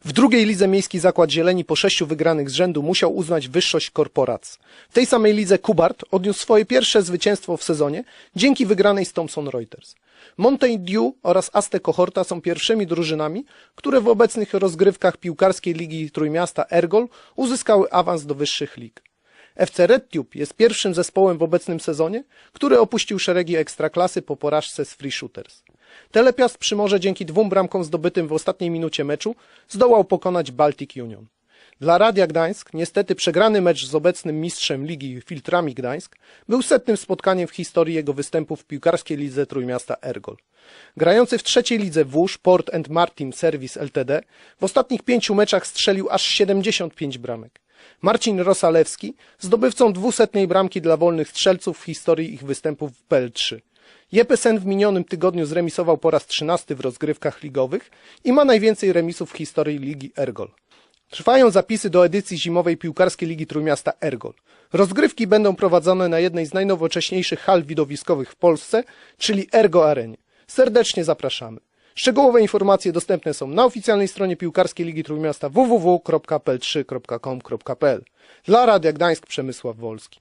W drugiej lidze Miejski Zakład Zieleni po sześciu wygranych z rzędu musiał uznać wyższość korporacji. W tej samej lidze Kubart odniósł swoje pierwsze zwycięstwo w sezonie dzięki wygranej z Thomson Reuters. Mountain Dew oraz Aste Kohorta są pierwszymi drużynami, które w obecnych rozgrywkach piłkarskiej Ligi Trójmiasta Ergol uzyskały awans do wyższych lig. FC Red Tube jest pierwszym zespołem w obecnym sezonie, który opuścił szeregi ekstraklasy po porażce z Free Shooters. Telepiast przy Morze dzięki dwóm bramkom zdobytym w ostatniej minucie meczu zdołał pokonać Baltic Union. Dla Radia Gdańsk niestety przegrany mecz z obecnym mistrzem ligi Filtrami Gdańsk był setnym spotkaniem w historii jego występów w piłkarskiej lidze Trójmiasta Ergol. Grający w trzeciej lidze Włóż Port and Martin Service Ltd. w ostatnich pięciu meczach strzelił aż 75 bramek. Marcin Rosalewski zdobywcą dwusetnej bramki dla wolnych strzelców w historii ich występów w PL3. Jepesen w minionym tygodniu zremisował po raz 13 w rozgrywkach ligowych i ma najwięcej remisów w historii Ligi Ergol. Trwają zapisy do edycji zimowej piłkarskiej Ligi Trójmiasta Ergol. Rozgrywki będą prowadzone na jednej z najnowocześniejszych hal widowiskowych w Polsce, czyli Ergo Arenie. Serdecznie zapraszamy. Szczegółowe informacje dostępne są na oficjalnej stronie piłkarskiej Ligi Trójmiasta www.pl3.com.pl. Dla Radia Gdańsk Przemysław Wolski.